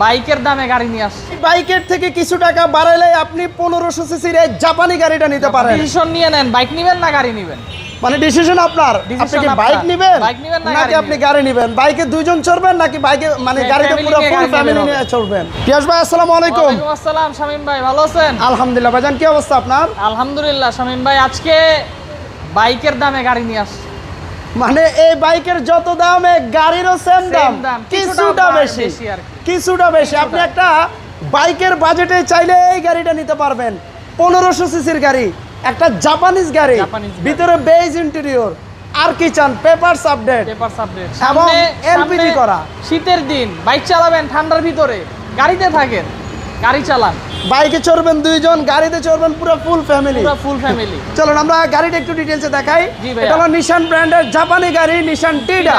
বাইকের দামে গাড়ি নিয়ে আসছে। বাইকের থেকে কিছু টাকা বাড়াইলে আপনি পনেরোশো সিসির এই জাপানি গাড়িটা নিতে পারেন। ডিসিশন নিয়ে নেন বাইক নিবেন না গাড়ি নিবেন? মানে ডিসিশন আপনার। আপনি কি বাইক নেবেন? নাকি আপনি? গাড়ি নেবেন? বাইকে দুইজন চড়বেন নাকি বাইকে মানে গাড়িতে পুরো ফুল ফ্যামিলি নিয়ে চড়বেন? পিয়াস ভাই আসসালামু আলাইকুম। আসসালাম শামিম ভাই ভালো আছেন? আলহামদুলিল্লাহ ভাইজান কি অবস্থা আপনার? আলহামদুলিল্লাহ শামিম ভাই আজকে বাইকের দামে গাড়ি নিয়ে আসছে। মানে এই বাইকের যত দাম গাড়িরও সেম দাম কিছুটা বেশি। কিছুটা বেশি। আপনি একটা বাইকের বাজেটে চাইলে এই গাড়িটা নিতে পারবেন। পনেরোশো সিসির গাড়ি একটা জাপানিজ গাড়ি ভিতরে বেজ ইন্টেরিয়র আর কি চান? পেপারস আপডেট পেপার সাবজেক্ট এবং LPG করা। শীতের দিন বাইক চালাবেন ঠান্ডার ভিতরে। গাড়িতে থাকেন গাড়ি চালান। বাইকে চড়বেন দুইজন গাড়িতে চড়বেন পুরো ফুল ফ্যামিলি পুরো ফুল ফ্যামিলি চলুন আমরা গাড়িটা একটু ডিটেলসে দেখাই। এটা হলো নিশান ব্র্যান্ডের জাপানি গাড়ি নিশান টিডা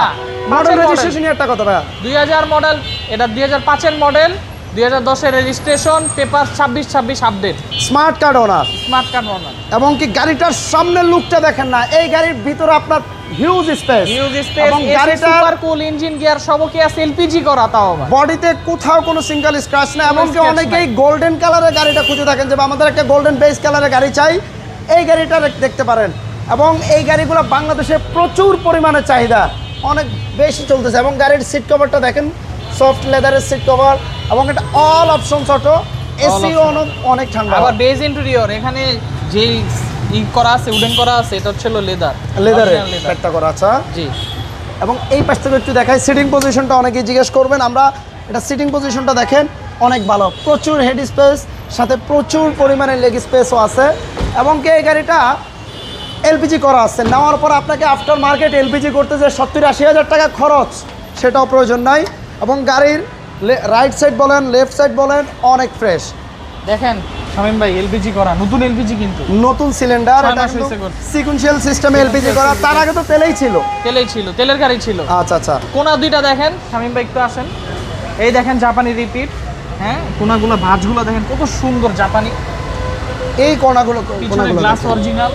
মডেল রেজিস্ট্রেশন কথা ভাইয়া? দুই হাজার মডেল এটা দুই হাজার পাঁচের মডেল দুই হাজার দশের রেজিস্ট্রেশন পেপার ছাব্বিশ ছাব্বিশ update smart card owner smart card owner এবং কি গাড়িটার সামনের লুকটা দেখেন না এই গাড়ির ভিতরে আপনার হিউজ স্পেস হিউজ স্পেস এবং গাড়িটার সুপার কুল ইঞ্জিন গিয়ার সবও কি আছে এলপিজি করা তাও আবার। বডিতে কোথাও কোনো সিঙ্গেল স্ক্র্যাচ না এমনকি scratch অনেকেই গোল্ডেন কালারের গাড়িটা খুঁজে থাকেন যে আমাদের একটা গোল্ডেন বেস কালারের গাড়ি চাই এই গাড়িটা দেখতে পারেন। এবং এই গাড়িগুলো বাংলাদেশে প্রচুর পরিমাণে চাহিদা অনেক বেশি চলতেছে। এবং গাড়ির সিট কভারটা দেখেন সফট লেদারের সিট কভার এবং এটা অল অপশন অটো এসি অনেক ঠান্ডা। আবার বেজ ইন্টেরিয়র এখানে যে ই করা আছে উডেন করা আছে এটা হচ্ছে লেদার লেদারের একটা করা আচ্ছা জি। এবং এই পাশ থেকে একটু দেখাই সিটিং পজিশনটা অনেকেই জিজ্ঞেস করবেন আমরা এটা সিটিং পজিশনটা দেখেন অনেক ভালো। প্রচুর হেড স্পেস সাথে প্রচুর পরিমাণে লেগ স্পেসও আছে। এবং কি এই গাড়িটা এলপিজি করা আছে। নেওয়ার পর আপনাকে আফটার মার্কেট এলপিজি করতে যে সত্তর আশি হাজার টাকা খরচ সেটাও প্রয়োজন নাই। এবং গাড়ির রাইট সাইড বলেন লেফট সাইড বলেন অনেক ফ্রেশ দেখেন শামিম ভাই এলপিজি করা নতুন এলপিজি কিন্তু। নতুন সিলিন্ডার এটা। সিকুয়েন্সিয়াল সিস্টেমে এলপিজি করা তার আগে তো তেলেই ছিল। তেলেই ছিল তেলের গাড়ি ছিল। আচ্ছা আচ্ছা। কোনা দুইটা দেখেন শামিম ভাই একটু আসেন। এই দেখেন জাপানি রিপিট হ্যাঁ? কোনাগুলো ভাঁজগুলো দেখেন কত সুন্দর জাপানি। এই কোনাগুলো পিছনে কোনাগুলো গ্লাস অরিজিনাল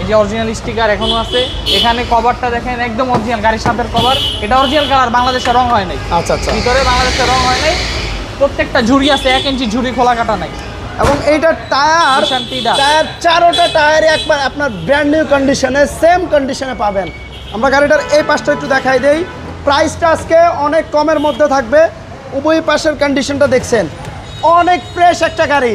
এই যে অরিজিনাল স্টিকার এখনও আছে। এখানে কভারটা দেখেন একদম অরিজিনাল গাড়ির সাথের কভার এটা অরিজিনাল কালার বাংলাদেশে রং হয় নাই। আচ্ছা আচ্ছা। ভিতরে বাংলাদেশে রং হয় নাই। প্রত্যেকটা ঝুড়ি আছে এক ইঞ্চি ঝুড়ি খোলা কাটা নাই। এবং এইটা টায়ার টায়ার চারোটা টায়ার একবার আপনার ব্র্যান্ড নিউ কন্ডিশনে সেম কন্ডিশনে পাবেন। আমরা গাড়িটার এই পাশটা একটু দেখাই দেই। প্রাইসটা আজকে অনেক কমের মধ্যে থাকবে। উভয় পাশের কন্ডিশনটা দেখছেন। অনেক ফ্রেশ একটা গাড়ি।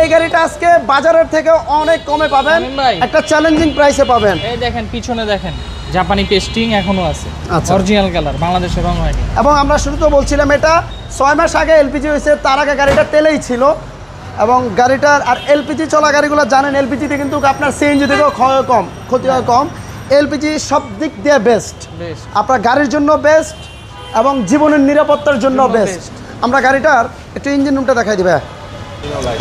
এই গাড়িটা আজকে বাজারের থেকে অনেক কমে পাবেন। একটা চ্যালেঞ্জিং প্রাইসে পাবেন। এই দেখেন পিছনে দেখেন জাপানি পেস্টিং এখনও আছে। আচ্ছা। অরিজিনাল কালার বাংলাদেশে রং হয়নি। এবং আমরা শুরুতে বলছিলাম এটা ছয় মাস আগে এলপিজি হয়েছে তার আগে গাড়িটা তেলেই ছিল। এবং গাড়িটার আর এলপিজি চলা গাড়িগুলো জানেন এলপিজিতে কিন্তু আপনার সিএনজি থেকেও ক্ষয় কম ক্ষতি হয় কম। এলপিজি সব দিক দিয়ে বেস্ট আপনার গাড়ির জন্য বেস্ট এবং জীবনের নিরাপত্তার জন্য জন্য বেস্ট আমরা গাড়িটার একটু ইঞ্জিন রুমটা দেখাই দিবে।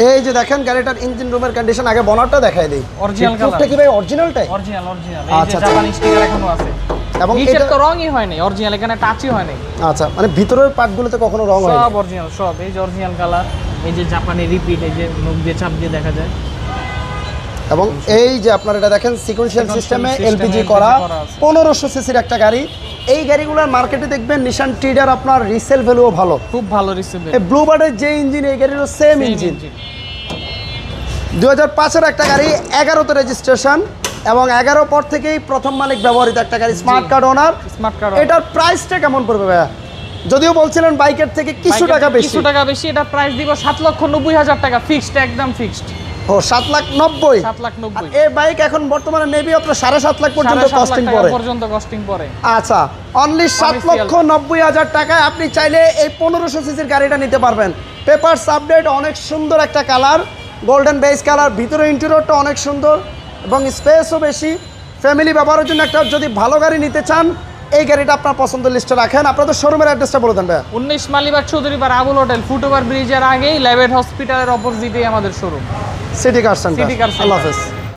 এই যে দেখেন গাড়িটার ইঞ্জিন রুমের কন্ডিশন আগে বনারটা দেখাই দিই। Original colour। কি ভাই অরিজিনালটাই অরিজিনাল অরিজিনাল এই আচ্ছা, যে আচ্ছা। জাপানি স্টিকার এখনও আছে। এবং নিচের তো রংই হয় নাই অরিজিনাল এখানে টাচই হয় নাই। আচ্ছা মানে ভিতরের পার্টগুলোতে কখনো রং হয় সব অরিজিনাল সব। এই যে অরিজিনাল কালার এই যে জাপানি রিপিট এই যে মুখ দিয়ে চাপ দিয়ে দেখা যায়। এবং এই যে আপনার এটা দেখেন সিকুয়েন্সিয়াল সিস্টেমে এলপিজি করা পনেরোশো সিসির একটা গাড়ি। এই গাড়িগুলোর মার্কেটে দেখবেন নিশান টিডার আপনার রিসেল ভ্যালুও ভালো। খুব ভালো রিসিভ এই ব্লু বার্ডের যে ইঞ্জিন এই গাড়িরও সেম ইঞ্জিন দু হাজার পাঁচের একটা গাড়ি এগারোতে রেজিস্ট্রেশন এবং এগারো পর থেকেই প্রথম মালিক ব্যবহৃত একটা গাড়ি smart card owner smart card এটার প্রাইসটা কেমন পড়বে ভাইয়া? যদিও বলছিলেন বাইকের থেকে কিছু টাকা বেশি কিছু টাকা বেশি এটা প্রাইস দিব সাত লক্ষ নব্বই হাজার টাকা ফিক্সড একদম ফিক্সড ও সাত লাখ নব্বই। সাত লাখ নব্বই। এই বাইক এখন বর্তমানে মেবি আপনার সাড়ে সাত লাখ পর্যন্ত কস্টিং পড়ে। পর্যন্ত কস্টিং পরে আচ্ছা অনলি সাত লক্ষ নব্বই হাজার টাকায় আপনি চাইলে এই পনেরোশো সিসির গাড়িটা নিতে পারবেন। পেপারস আপডেট অনেক সুন্দর একটা কালার গোল্ডেন বেস কালার ভিতরে ইন্টেরিয়রটা অনেক সুন্দর এবং স্পেসও বেশি। ফ্যামিলি ব্যবহারের জন্য একটা যদি ভালো গাড়ি নিতে চান এই গাড়িটা আপনার পছন্দের লিস্টে রাখেন। আপনাদের শোরুমের অ্যাড্রেসটা বলে দেন ভাইয়া। উনিশ Malibagh Chowdhurypara Abul hotel foot over ব্রিজের আগেই লেভেট হসপিটালের অপোজিটেই আমাদের শোরুম সিটি কার সেন্টার আল্লাহ হাফেজ।